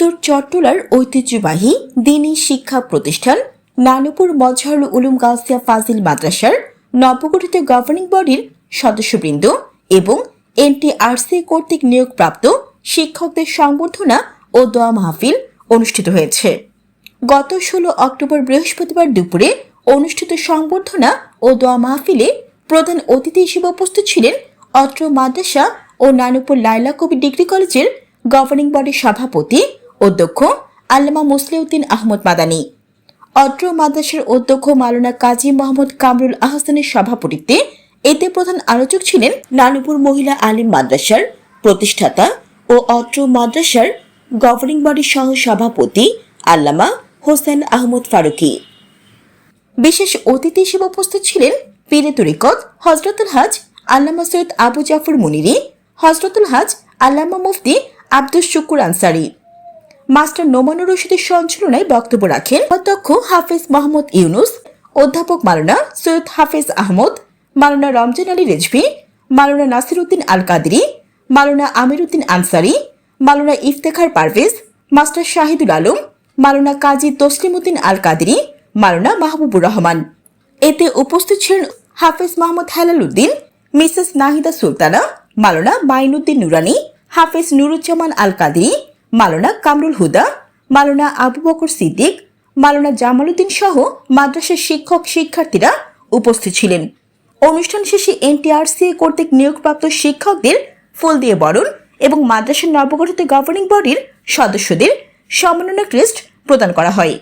উত্তর চট্টলার ঐতিহ্যবাহী দিনী শিক্ষা প্রতিষ্ঠান, নানুপুর মজহারুল উলুম গাউসিয়া ফাজিল মাদ্রাসার নবগঠিত গভর্নিং বডির সদস্যবৃন্দ এবং এনটিআরসি কর্তৃক নিয়োগপ্রাপ্ত শিক্ষকদের সংবর্ধনা ও দোয়া মাহফিল অনুষ্ঠিত হয়েছে। গত ষোলো অক্টোবর বৃহস্পতিবার দুপুরে অনুষ্ঠিত সংবর্ধনা ও দোয়া মাহফিলে প্রধান অতিথি হিসেবে উপস্থিত ছিলেন অত্র মাদ্রাসা ও নানুপুর লাইলা কবি ডিগ্রি কলেজের গভর্নিং বডির সভাপতি অধ্যক্ষ আল্লামা মুসলিউদ্দিন আহমদ মাদানী। অত্র মাদ্রাসার অধ্যক্ষ মাওলানা কাজী মোহাম্মদ কামরুল আহসানের সভাপতিত্বে এতে প্রধান আলোচক ছিলেন নানুপুর মহিলা আলিম মাদ্রাসার প্রতিষ্ঠাতা ও অত্র মাদ্রাসার গভর্নিং বডির সহ সভাপতি আল্লামা হোসেন আহমদ ফারুকী। বিশেষ অতিথি হিসেবে উপস্থিত ছিলেন পীরে তরিকত হজরতুল হাজ আল্লামা সৈয়দ আবু জাফর মুনিরি, হজরতুল হাজ আল্লামা মুফতি আব্দুস শুকুর আনসারি। মাস্টার নোমানুর রশিদের সঞ্চালনায় বক্তব্য রাখেন অধ্যক্ষ হাফিজ মোহাম্মদ ইউনুস, অধ্যাপক মালানা সৈয়দ হাফিজ আহমদ, মালানা রমজান আলী রেজভি, মালানা নাসির উদ্দিন আল কাদরি মালানা আমির উদ্দিন আনসারি, মালানা ইফতেখার পারভেজ, মাস্টার শাহিদুল আলম, মালানা কাজী তসলিম উদ্দিন আল কাদরি মালানা মাহবুবুর রহমান। এতে উপস্থিত ছিলেন হাফিজ মাহমুদ হেলাল উদ্দিন মিসেস নাহিদা সুলতানা, মালানা মাইনুদ্দিন নুরানি, হাফিজ নুরুজ্জামান আল কাদরি মালানা কামরুল হুদা, মালোনা আবু বকর সিদ্দিক, মালনা জামালউদ্দিন সহ মাদ্রাসার শিক্ষক শিক্ষার্থীরা উপস্থিত ছিলেন। অনুষ্ঠান শেষে এনটিআরসি কর্তৃক নিয়োগপ্রাপ্ত শিক্ষকদের ফুল দিয়ে বরণ এবং মাদ্রাসার নবগঠিত গভর্নিং বডির সদস্যদের সম্মাননা ক্রেস্ট প্রদান করা হয়।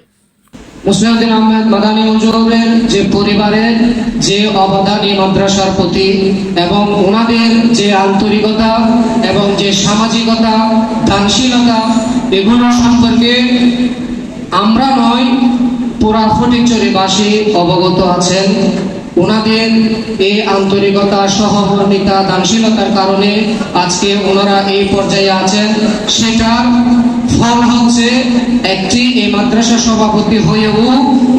মুসলিউদ্দিন আহমেদ মাদানী মঞ্জুরের যে পরিবারের যে অবদান মাদ্রাসার প্রতি এবং ওনাদের যে আন্তরিকতা এবং যে সামাজিকতা, দানশীলতা, এগুলো সম্পর্কে আমরা নয়, পুরা ফটিকচুরিবাসী অবগত আছেন। ওনাদের এই আন্তরিকতা, সহমর্মিতা, দানশীলতার কারণে আজকে ওনারা এই পর্যায়ে আছেন। সেটা ফল হচ্ছে একটি এই মাদ্রাসা সভাপতি হয়েও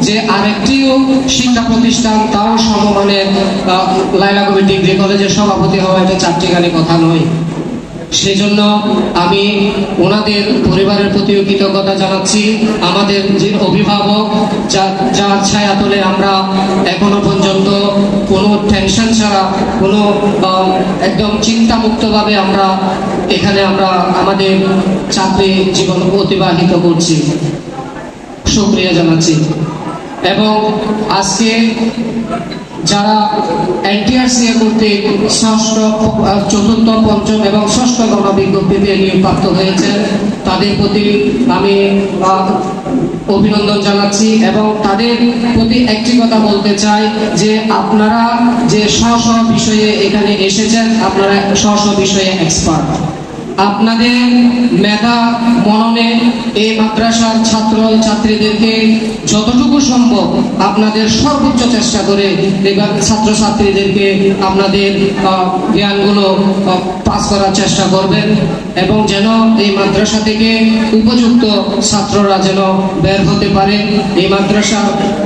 যে আরেকটিও শিক্ষা প্রতিষ্ঠান, তাও সমমানের লাইলা কবি ডিগ্রি কলেজের সভাপতি হওয়া এটা চারটিখানি কথা নয়। সেজন্য আমি ওনাদের পরিবারের প্রতিও কৃতজ্ঞতা জানাচ্ছি। আমাদের যে অভিভাবক, যা- যার ছায়া তলে আমরা এখনও পর্যন্ত কোনো টেনশন ছাড়া, কোনো একদম চিন্তামুক্তভাবে আমরা এখানে আমরা আমাদের চাকরি জীবন অতিবাহিত করছি। শুক্রিয়া জানাচ্ছি। এবং আজকে যারা এনটিআরসিএ কর্তৃক ষষ্ঠ চতুর্থ, পঞ্চম এবং ষষ্ঠ গণবিজ্ঞপ্তিতে নিয়োগপ্রাপ্ত হয়েছেন, তাদের প্রতি আমি অভিনন্দন জানাচ্ছি এবং তাদের প্রতি একটি কথা বলতে চাই যে আপনারা যে স্ব বিষয়ে এখানে এসেছেন, আপনারা স্ব বিষয়ে এক্সপার্ট আপনাদের মেধা মননে এই মাদ্রাসার ছাত্র ছাত্রীদেরকে যতটুকু সম্ভব আপনাদের সর্বোচ্চ চেষ্টা করে এবার ছাত্রছাত্রীদেরকে আপনাদের জ্ঞানগুলো পাস করার চেষ্টা করবেন এবং যেন এই মাদ্রাসা থেকে উপযুক্ত ছাত্ররা যেন বের হতে পারে। এই মাদ্রাসা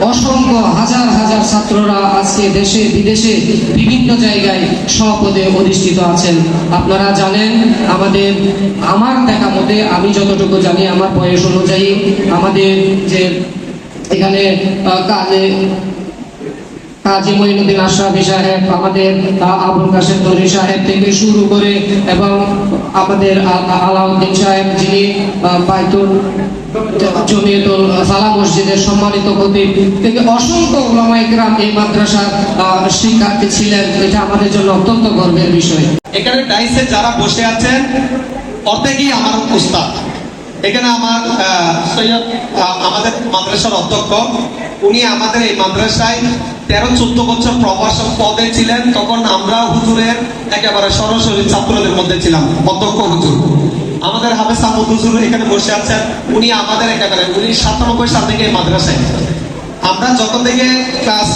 অসংখ্য হাজার হাজার ছাত্ররা আজকে দেশে, বিদেশে বিভিন্ন জায়গায় স্বপদে অধিষ্ঠিত আছেন। আপনারা জানেন, আমাদের আমার দেখা মতে আমি যতটুকু জানি আমার বয়স অনুযায়ী আমাদের যে এখানে কাজে কাজী আশরাফি সাহেব, আমাদের আবুল কাশেম সাহেব থেকে শুরু করে এবং আমাদের আলাউদ্দিন সাহেব যিনি জমিয়তুল সালা মসজিদের সম্মানিত থেকে অসংখ্য ওলামা ইকরাম এই মাদ্রাসার শিক্ষার্থী ছিলেন। এটা আমাদের জন্য অত্যন্ত গর্বের বিষয়। এখানে ডাইসে যারা বসে আছেন, অর্ধেকই আমার উস্তাদ। এখানে আমার সৈয়দ আমাদের মাদ্রাসার অধ্যক্ষ, উনি আমাদের এই মাদ্রাসায় তেরো চোদ্দ বছর প্রভাষক পদে ছিলেন, তখন আমরা হুজুরের একেবারে সরাসরি ছাত্রদের মধ্যে ছিলাম, অধ্যক্ষ হুজুর। আমাদের হাফেজ আহমদ হুজুর এখানে বসে আছেন, উনি আমাদের একেবারে, উনি সাতানব্বই সাল থেকে মাদ্রাসায়। আমরা যখন থেকে ক্লাস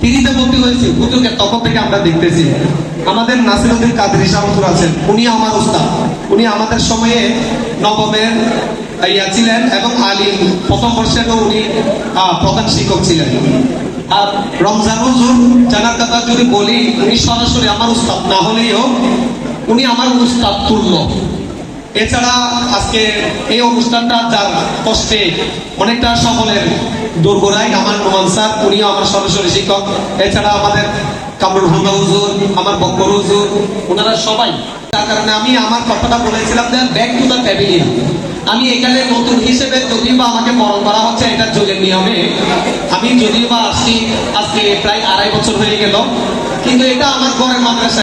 তিরিতে ভর্তি হয়েছি, হুজুরকে তখন থেকে আমরা দেখতেছি। আমাদের নাসির নাসিরুদ্দিন কাদের ইসামতুর আছেন, উনি আমার উস্তাদ। উনি আমাদের সময়ে নবমের ইয়া ছিলেন এবং আলিম, প্রথম বর্ষেরও উনি প্রধান শিক্ষক ছিলেন। আর রমজান হুজুর জানার কথা যদি বলি, উনি সরাসরি আমার উস্তাদ, না হলেও উনি আমার উস্তাদ তুল্য। এছাড়া আজকে এই অনুষ্ঠানটা যার কষ্টে অনেকটা সকলের দোরগোড়ায় আমার নোমান স্যার, উনিও আমার সরাসরি শিক্ষক। এছাড়া আমাদের কামরুল হামদা হুজুর, আমার বক্কর হুজুর ওনারা সবাই। তার কারণে আমি আমার কথাটা বলেছিলাম যে ব্যাক টু দ্য প্যাভিলিয়ন আমি এখানে নতুন হিসেবে যদি বা আমাকে বরণ করা হচ্ছে, এটা যুগের নিয়মে। আমি যদি বা আসছি, আজকে প্রায় আড়াই বছর হয়ে গেল, কিন্তু এটা আমার ঘরের মাদ্রাসা